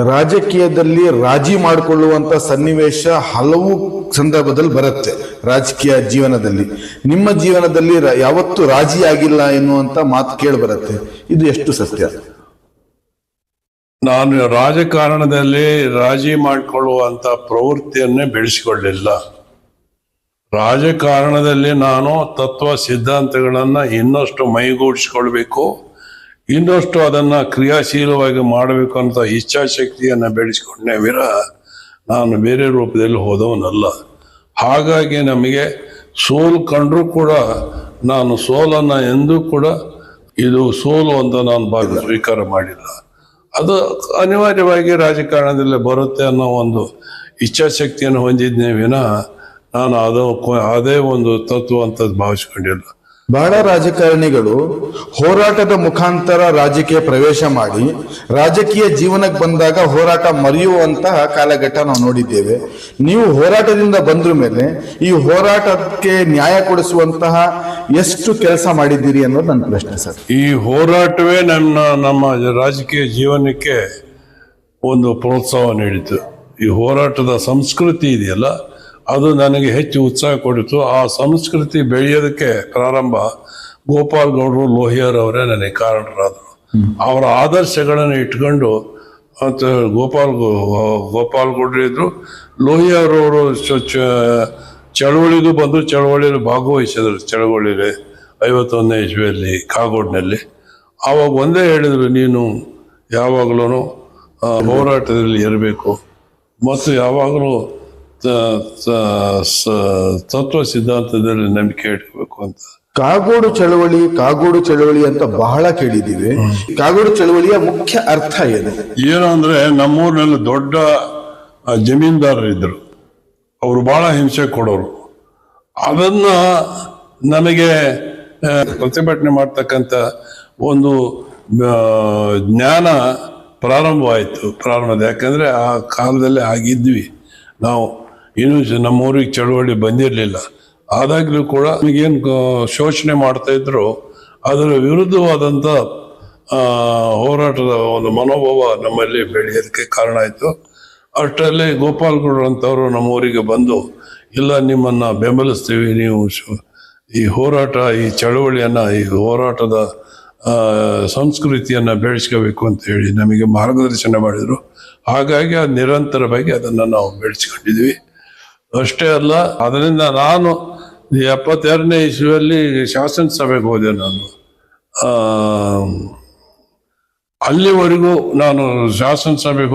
ರಾಜಕೀಯದಲ್ಲಿ ರಾಜಿ ಮಾಡಿಕೊಳ್ಳುವಂತ ಸನ್ನಿವೇಶ ಹಲವು ಸಂದರ್ಭದಲ್ಲಿ ಬರುತ್ತೆ ರಾಜಕೀಯ ಜೀವನದಲ್ಲಿ. ನಿಮ್ಮ ಜೀವನದಲ್ಲಿ ಯಾವತ್ತು ರಾಜಿ ಆಗಿಲ್ಲ ಎನ್ನುವಂತ ಮಾತು ಕೇಳಿ ಬರುತ್ತೆ. ಇದು ಎಷ್ಟು ಸತ್ಯ? ನಾನು ರಾಜಕಾರಣದಲ್ಲಿ ರಾಜಿ ಮಾಡಿಕೊಳ್ಳುವಂತ ಪ್ರವೃತ್ತಿಯನ್ನೇ ಬೆಳೆಸಿಕೊಳ್ಳಿಲ್ಲ ರಾಜಕಾರಣದಲ್ಲಿ ನಾನು ತತ್ವ ಸಿದ್ಧಾಂತಗಳನ್ನ ಇನ್ನಷ್ಟು ಮೈಗೂಡಿಸಿಕೊಳ್ಬೇಕು. ಇನ್ನಷ್ಟು ಅದನ್ನ ಕ್ರಿಯಾಶೀಲವಾಗಿ ಮಾಡಬೇಕು ಅಂತ ಇಚ್ಛಾಶಕ್ತಿಯನ್ನು ಬೆಳೆಸಿಕೊಂಡೇ ವಿರ ನಾನು ಬೇರೆ ರೂಪದಲ್ಲಿ ಹೋದವನಲ್ಲ. ಹಾಗಾಗಿ ನಮಗೆ ಸೋಲು ಕಂಡರೂ ಕೂಡ ನಾನು ಸೋಲನ್ನ ಎಂದೂ ಕೂಡ ಇದು ಸೋಲು ಅಂತ ನಾನು ಭಾಗ ಸ್ವೀಕಾರ ಮಾಡಿಲ್ಲ. ಅದು ಅನಿವಾರ್ಯವಾಗಿ ರಾಜಕಾರಣದಲ್ಲಿ ಬರುತ್ತೆ ಅನ್ನೋ ಒಂದು ಇಚ್ಛಾಶಕ್ತಿಯನ್ನು ಹೊಂದಿದ್ನೇ ವಿನ ನಾನು ಅದು ಅದೇ ಒಂದು ತತ್ವ ಅಂತ ಭಾವಿಸ್ಕೊಂಡಿಲ್ಲ. ಬಹಳ ರಾಜಕಾರಣಿಗಳು ಹೋರಾಟದ ಮುಖಾಂತರ ರಾಜಕೀಯ ಪ್ರವೇಶ ಮಾಡಿ ರಾಜಕೀಯ ಜೀವನಕ್ಕೆ ಬಂದಾಗ ಹೋರಾಟ ಮರೆಯುವಂತಹ ಕಾಲಘಟ್ಟ ನಾವು ನೋಡಿದ್ದೇವೆ. ನೀವು ಹೋರಾಟದಿಂದ ಬಂದ್ರ ಮೇಲೆ ಈ ಹೋರಾಟಕ್ಕೆ ನ್ಯಾಯ ಕೊಡಿಸುವಂತಹ ಎಷ್ಟು ಕೆಲಸ ಮಾಡಿದ್ದೀರಿ ಅನ್ನೋದು ನನ್ನ ಪ್ರಶ್ನೆ ಸರ್. ಈ ಹೋರಾಟವೇ ನನ್ನ, ನಮ್ಮ ರಾಜಕೀಯ ಜೀವನಕ್ಕೆ ಒಂದು ಪ್ರೋತ್ಸಾಹ ನೀಡಿತು. ಈ ಹೋರಾಟದ ಸಂಸ್ಕೃತಿ ಇದೆಯಲ್ಲ ಅದು ನನಗೆ ಹೆಚ್ಚು ಉತ್ಸಾಹ ಕೊಡಿತು. ಆ ಸಂಸ್ಕೃತಿ ಬೆಳೆಯೋದಕ್ಕೆ ಪ್ರಾರಂಭ ಗೋಪಾಲ್ ಗೌಡರು, ಲೋಹಿಯರ್ ಅವರೇ ನನಗೆ ಕಾರಣರಾದರು. ಅವರ ಆದರ್ಶಗಳನ್ನು ಇಟ್ಕೊಂಡು ಮತ್ತು ಗೋಪಾಲ್ ಗೋಪಾಲ್ ಗೌಡ್ರು ಇದ್ರು. ಲೋಹಿಯರ್ ಅವರು ಚಳವಳಿಗೂ ಬಂದು ಚಳವಳಿಯಲ್ಲಿ ಭಾಗವಹಿಸಿದ್ರು. ಚಳವಳಿಯಲ್ಲಿ ಐವತ್ತೊಂದನೇ ಇಸ್ವಿಯಲ್ಲಿ ಕಾಗೋಡ್ನಲ್ಲಿ. ಆವಾಗ ಒಂದೇ ಹೇಳಿದರು, ನೀನು ಯಾವಾಗಲೂ ಹೋರಾಟದಲ್ಲಿ ಇರಬೇಕು ಮತ್ತು ಯಾವಾಗಲೂ ತತ್ವ ಸಿದ್ಧಾಂತದಲ್ಲಿ ನಂಬಿಕೆ ಇಟ್ಕೋಬೇಕು ಅಂತ. ಕಾಗೋಡು ಚಳವಳಿ ಕಾಗೋಡು ಚಳವಳಿ ಅಂತ ಬಹಳ ಕೇಳಿದ್ದೀವಿ. ಕಾಗೋಡು ಚಳವಳಿಯ ಮುಖ್ಯ ಅರ್ಥ ಏನು? ಏನು ಅಂದ್ರೆ ನಮ್ಮೂರಿನಲ್ಲಿ ದೊಡ್ಡ ಜಮೀನ್ದಾರರಿದ್ದರು ಅವರು ಬಹಳ ಹಿಂಸೆ ಕೊಡೋರು. ಅದನ್ನ ನಮಗೆ ಪ್ರತಿಭಟನೆ ಮಾಡ್ತಕ್ಕಂಥ ಒಂದು ಜ್ಞಾನ ಪ್ರಾರಂಭವಾಯಿತು ಪ್ರಾರಂಭದ. ಯಾಕಂದ್ರೆ ಆ ಕಾಲದಲ್ಲಿ ಆಗಿದ್ವಿ ನಾವು. ಇನ್ನೂ ನಮ್ಮೂರಿಗೆ ಚಳವಳಿ ಬಂದಿರಲಿಲ್ಲ. ಆದಾಗಲೂ ಕೂಡ ಏನು ಶೋಷಣೆ ಮಾಡ್ತಾ ಇದ್ರು. ಅದರ ವಿರುದ್ಧವಾದಂಥ ಆ, ಹೋರಾಟದ ಒಂದು ಮನೋಭಾವ ನಮ್ಮಲ್ಲಿ ಬೆಳೆಯೋದಕ್ಕೆ ಕಾರಣ ಆಯಿತು. ಅಷ್ಟರಲ್ಲಿ ಗೋಪಾಲ್ ಗೌಡ್ರು ಅಂತವರು ನಮ್ಮ ಊರಿಗೆ ಬಂದು ಇಲ್ಲ ನಿಮ್ಮನ್ನು ಬೆಂಬಲಿಸ್ತೀವಿ ನೀವು ಈ ಹೋರಾಟ ಈ ಚಳವಳಿಯನ್ನ ಈ ಹೋರಾಟದ ಸಂಸ್ಕೃತಿಯನ್ನು ಬೆಳೆಸ್ಕೋಬೇಕು ಅಂತ ಹೇಳಿ ನಮಗೆ ಮಾರ್ಗದರ್ಶನ ಮಾಡಿದರು. ಹಾಗಾಗಿ ಅದು ನಿರಂತರವಾಗಿ ಅದನ್ನು ನಾವು ಬೆಳೆಸ್ಕೊಂಡಿದ್ವಿ ಅಷ್ಟೇ ಅಲ್ಲ ಅದರಿಂದ ನಾನು ಎಪ್ಪತ್ತೆರಡನೇ ಇಸ್ವಿಯಲ್ಲಿ ಶಾಸನಸಭೆಗೆ ಹೋದೆ ನಾನು. ಅಲ್ಲಿವರೆಗೂ ನಾನು ಶಾಸನ ಸಭೆಗೆ